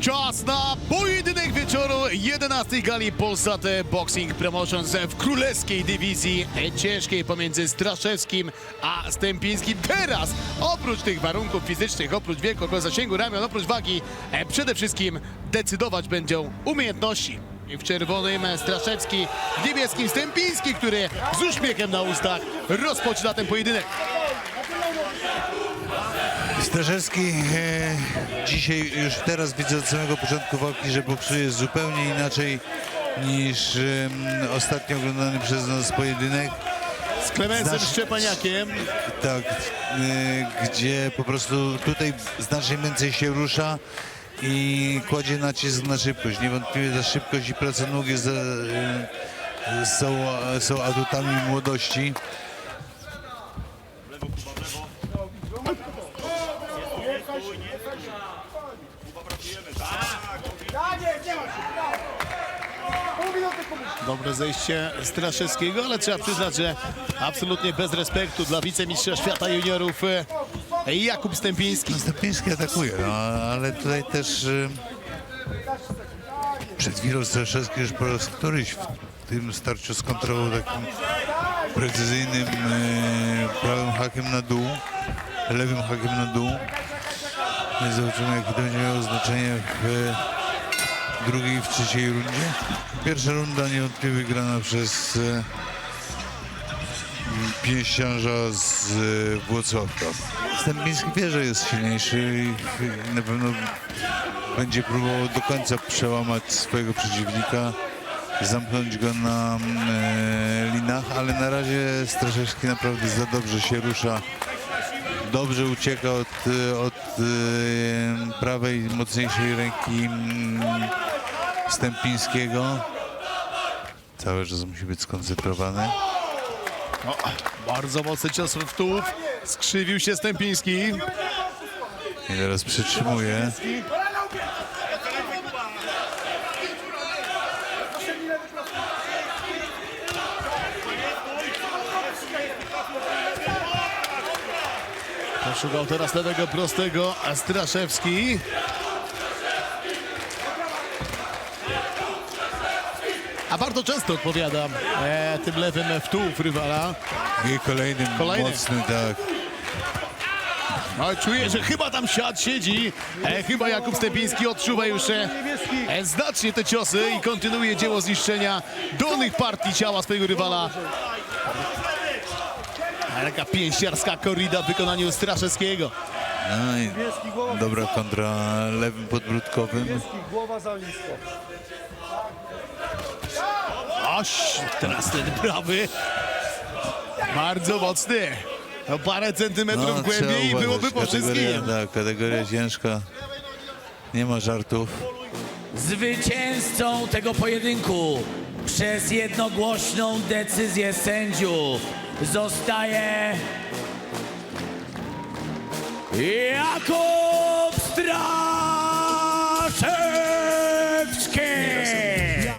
Czas na pojedynek wieczoru 11 gali Polsat Boxing Promotions w królewskiej dywizji ciężkiej pomiędzy Straszewskim a Stępińskim. Teraz oprócz tych warunków fizycznych, oprócz oprócz zasięgu ramion, oprócz wagi, e, przede wszystkim decydować będą umiejętności. W czerwonym Straszewski, w niebieskim Stępiński, który z uśmiechem na ustach rozpoczyna ten pojedynek. Staszewski e, dzisiaj już teraz widzę od samego początku walki, że boksuje zupełnie inaczej niż em, ostatnio oglądany przez nas pojedynek. Z Klemensem Znasz- Szczepaniakiem. Tak, e, gdzie po prostu tutaj znacznie więcej się rusza i kładzie nacisk na szybkość. Niewątpliwie ta szybkość i praca nóg jest, e, e, są, są atutami młodości. Dobre zejście Straszewskiego, ale trzeba przyznać, że absolutnie bez respektu dla wicemistrza świata juniorów e, Jakub Stępiński. Stępiński atakuje, no, ale tutaj też e, przed chwilą Straszewski już po raz któryś w tym starciu skontrował takim precyzyjnym e, prawym hakiem na dół, lewym hakiem na dół. Zobaczymy, jakie to będzie miało znaczenie w drugiej i w trzeciej rundzie. Pierwsza runda niewątpliwie wygrana przez e, pięściarza z e, Włocławka. Stępiński wie, że jest silniejszy i na pewno będzie próbował do końca przełamać swojego przeciwnika, zamknąć go na e, linach, ale na razie Straszewski naprawdę za dobrze się rusza. Dobrze ucieka od, od prawej, mocniejszej ręki mm, Stępińskiego. Cały czas musi być skoncentrowany. O, bardzo mocny cios w tułów. Skrzywił się Stępiński. I teraz przytrzymuje. Poszukał teraz lewego prostego, Straszewski. A bardzo często odpowiadam e, tym lewym w tułów rywala. I kolejny, Kolejny. mocny, tak. No, czuję, że chyba tam siad siedzi. E, chyba Jakub Stepiński odczuwa już e, e, znacznie te ciosy i kontynuuje dzieło zniszczenia dolnych partii ciała swojego rywala. Taka pięściarska korrida w wykonaniu Straszewskiego. No i dobra kontra lewym podbródkowym. Głowa za blisko. Oś, teraz ten prawy. Bardzo mocny. No parę centymetrów No, głębiej i trzeba byłoby uważać. po kategoria, wszystkim. tak, kategoria ciężka. Nie ma żartów. Zwycięzcą tego pojedynku przez jednogłośną decyzję sędziów zostaje Jakub